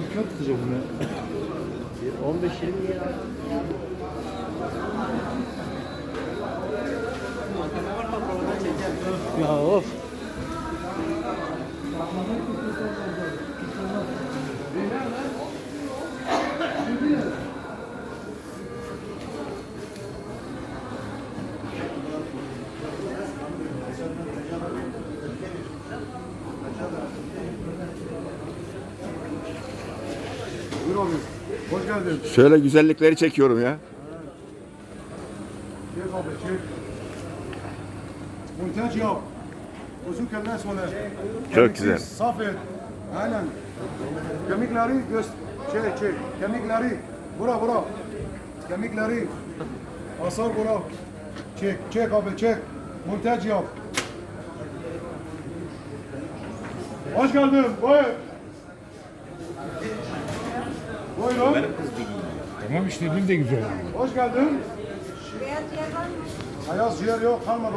Dikkat tutacak bunu. 15-20 lira. Ya of. Buyur abi. Hoş geldin. Şöyle güzellikleri çekiyorum ya. Çek abi çek. Montaj yap. Uzun kelime söyle. Çok güzel. Saf et. Aynen. Kemikleri göz çek çek. Kemikleri. Bura bura. Kemikleri. Asar bura. Çek çek abi çek. Montaj yap. Hoş geldin. Buyur. Buyurun. Tamam işte bir de güzel. Hoş geldin. Beyaz yer var mı? Ayaz ciğer yok kalmadı.